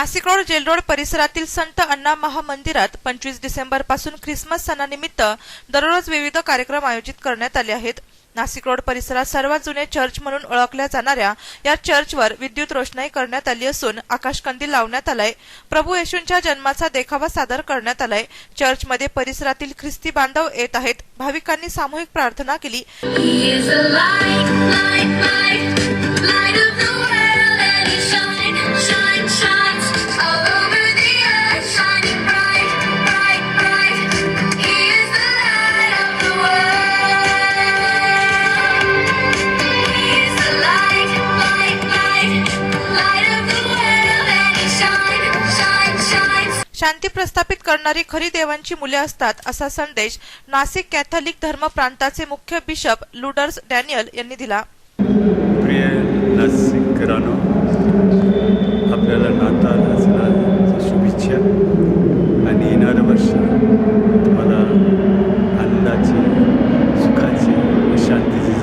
Nashik road gel road परिसरातील संत अण्णा महामंदिरात पंचवीस डिसेंबरपासून Christmas सणानिमित्त दररोज विविध कार्यक्रम आयोजित करण्यात आले आहेत. नाशिक रोड परिसरात सर्वात जुने चर्च म्हणून ओळखल्या जाणाऱ्या या चर्चवर विद्युत रोषणाई करण्यात आली असून आकाशकंदील लावण्यात आलाय. प्रभू येशूंच्या जन्माचा देखावा सादर करण्यात आलाय. चर्चमध्ये परिसरातील ख्रिस्ती बांधव येत आहेत. भाविकांनी सामूहिक प्रार्थना केली. शांती प्रस्थापित करणारी खरी देवांची मुले असतात असा संदेश नाशिक कॅथलिक धर्म प्रांताचे मुख्य बिशप लुडर्स डॅनियल यांनी दिला. प्रिय नाशिकरानो आपल्याला नाताळ सणाच्या शुभेच्छा आणि येणारं वर्ष तुम्हाला आनंदाची सुखाची व शांतीची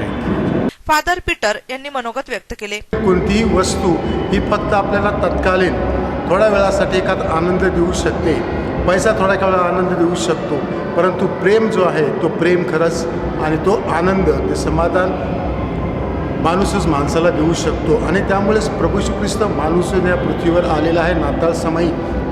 थँक्यू फादर पीटर यांनी मनोगत व्यक्त केले. कोणतीही वस्तू ही फक्त आपल्याला तत्कालीन थोड्या वेळासाठी एखाद आनंद देऊ शकते. पैसा थोड्या वेळा आनंद देऊ शकतो. परंतु प्रेम जो आहे तो प्रेम खरंच आणि तो आनंद ते समाधान माणूसच माणसाला देऊ शकतो. आणि त्यामुळेच प्रभू श्री ख्रिस्त माणूस या पृथ्वीवर आलेला आहे नाताळ समयी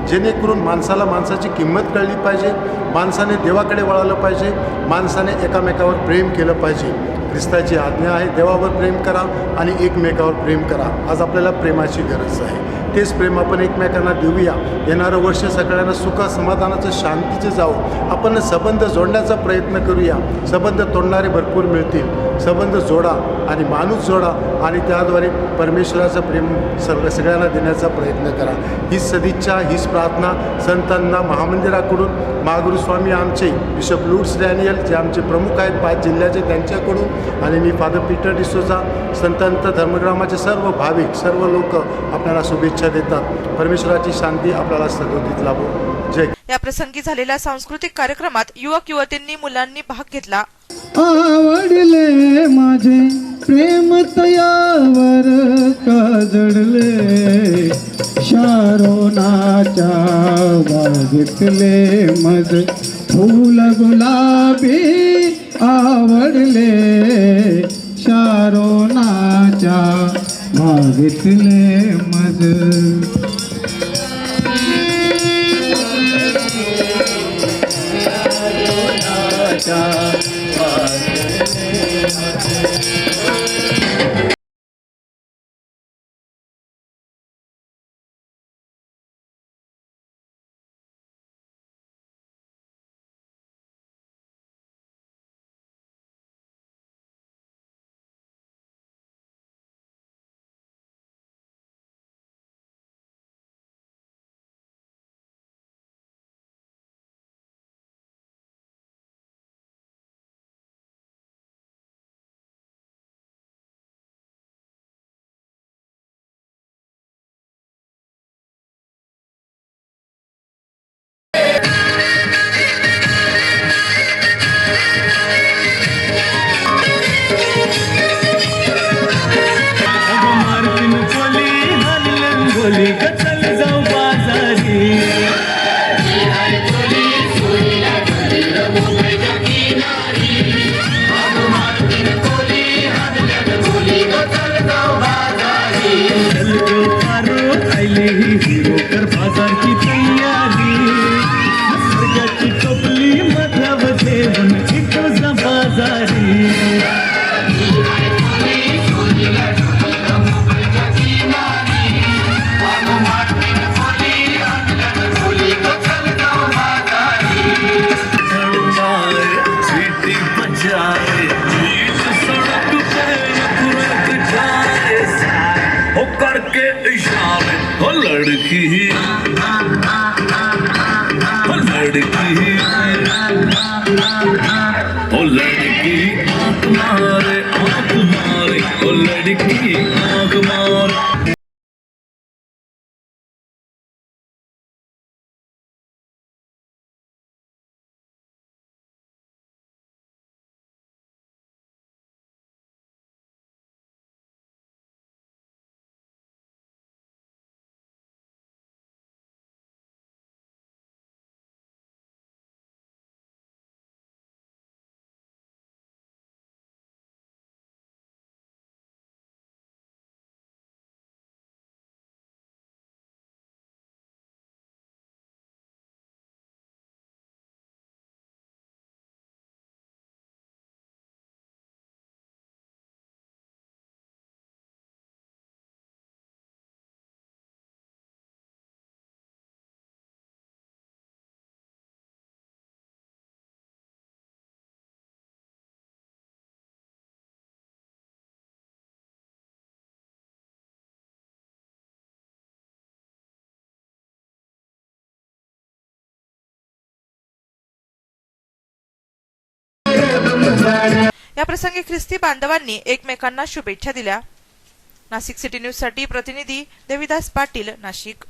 जेणेकरून माणसाला माणसाची किंमत कळली पाहिजे माणसाने देवाकडे वळालं पाहिजे माणसाने एकामेकावर प्रेम केलं पाहिजे. ख्रिस्ताची आज्ञा आहे देवावर प्रेम करा आणि एकमेकावर प्रेम करा. आज आपल्याला प्रेमाची गरज आहे. तेच प्रेम आपण एकमेकांना देऊया. येणारं वर्ष सगळ्यांना सुख समाधानाचं शांतीचं जावं. आपण संबंध जोडण्याचा प्रयत्न करूया. संबंध तोडणारे भरपूर मिळतील. संबंध जोडा आणि माणूस जोडा आणि त्याद्वारे परमेश्वराचं प्रेम सर्व सगळ्यांना देण्याचा प्रयत्न करा. हीच सदिच्छा हीच प्रार्थना संतांना महामंदिराकडून. महागुरुस्वामी आमचे बिशप लुट्स डॅनियल जे आमचे प्रमुख आहेत पाच जिल्ह्याचे त्यांच्याकडून. आणि मी फादर पीटर डिसोचा संतांत धर्मग्रामाचे सर्व भाविक सर्व लोक आपल्याला शुभेच्छा देतात. परमेश्वराची शांती आपल्याला सदोदित लाभो. जय या प्रसंगी झालेल्या सांस्कृतिक कार्यक्रमात युवक युवतींनी मुलांनी भाग घेतला. आवडले माझे प्रेम तयावर काजडले शारोनाच्या बागेतले मज फूल गुलाबी आवडले. शारोनाच्या बागेतले मज के इशारे हो लड़की। ही हो लड़की। ही हो लड़की तुम्हारे तुम्हारे हो लड़की। याप्रसंगी ख्रिस्ती बांधवांनी एकमेकांना शुभेच्छा दिल्या. नाशिक सिटी न्यूजसाठी प्रतिनिधी देविदास पाटील नाशिक.